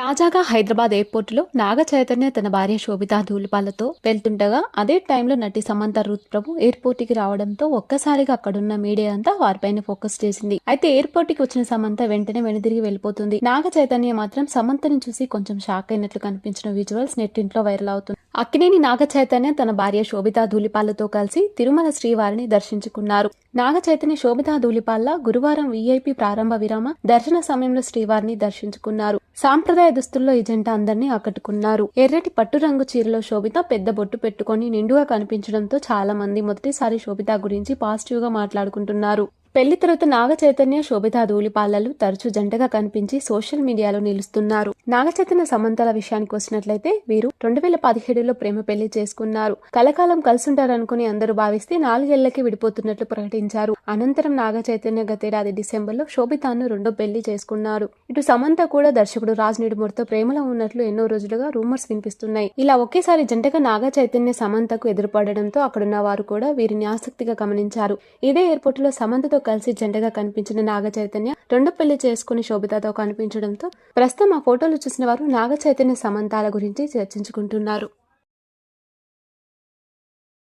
తాజాగా హైదరాబాద్ ఎయిర్పోర్టులో నాగ చైతన్య తన భార్య శోభితా ధూళిపాలతో వెళ్తుండగా అదే టైంలో నటి సమంత రూత్ ప్రభు ఎయిర్పోర్ట్కి రావడంతో ఒక్కసారిగా అక్కడున్న మీడియా అంతా వారిపైన ఫోకస్ చేసింది. అయితే ఎయిర్పోర్ట్కి వచ్చిన సమంత వెంటనే వెనుదిరిగి వెళ్ళిపోతుంది. నాగ చైతన్య మాత్రం సమంతని చూసి కొంచెం షాక్ అయినట్లు కనిపించిన విజువల్స్ నెట్టింట్లో వైరల్ అవుతుంది అక్కినేని నాగచైతన్య తన భార్య శోభితా ధూళిపాలతో కలిసి తిరుమల శ్రీవారిని దర్శించుకున్నారు. నాగచైతన్య శోభితా ధూళిపాల్ల గురువారం వీఐపీ ప్రారంభ విరామ దర్శన సమయంలో శ్రీవారిని దర్శించుకున్నారు. సాంప్రదాయ దుస్తుల్లో ఈ జంట అందరినీ ఆకట్టుకున్నారు. ఎర్రటి పట్టు రంగు చీరలో శోభిత పెద్ద బొట్టు పెట్టుకొని నిండుగా కనిపించడంతో చాలా మంది మొదటిసారి శోభిత గురించి పాజిటివ్గా మాట్లాడుకుంటున్నారు. పెళ్ళి తర్వాత నాగ చైతన్య శోభితా ధూళిపాలలు తరచూ జంటగా కనిపించి సోషల్ మీడియాలో నిలుస్తున్నారు. నాగ చైతన్య సమంతల విషయానికి వచ్చినట్లయితే వీరు రెండు వేల పదిహేడులో ప్రేమ పెళ్ళి చేసుకున్నారు. కలకాలం కలిసుంటారనుకుని అందరూ భావిస్తే నాలుగేళ్ళకి విడిపోతున్నట్లు ప్రకటించారు. అనంతరం నాగ చైతన్య గతేడాది డిసెంబర్లో శోభితాను రెండో పెళ్ళి చేసుకున్నారు. ఇటు సమంత కూడా దర్శకుడు రాజ్ నిడుమూర్తో ప్రేమలో ఉన్నట్లు ఎన్నో రోజులుగా రూమర్స్ వినిపిస్తున్నాయి. ఇలా ఒకేసారి జంటగా నాగ చైతన్య సమంతకు ఎదురుపడడంతో అక్కడున్న వారు కూడా వీరిని ఆసక్తిగా గమనించారు. ఇదే ఎయిర్పోర్ట్లో సమంతతో కలిసి జంటగా కనిపించిన నాగ చైతన్య రెండో పెళ్ళి చేసుకుని శోభితతో కనిపించడంతో ప్రస్తుతం ఆ ఫోటోలు చూసిన వారు నాగ చైతన్య సమంతాల గురించి చర్చించుకుంటున్నారు.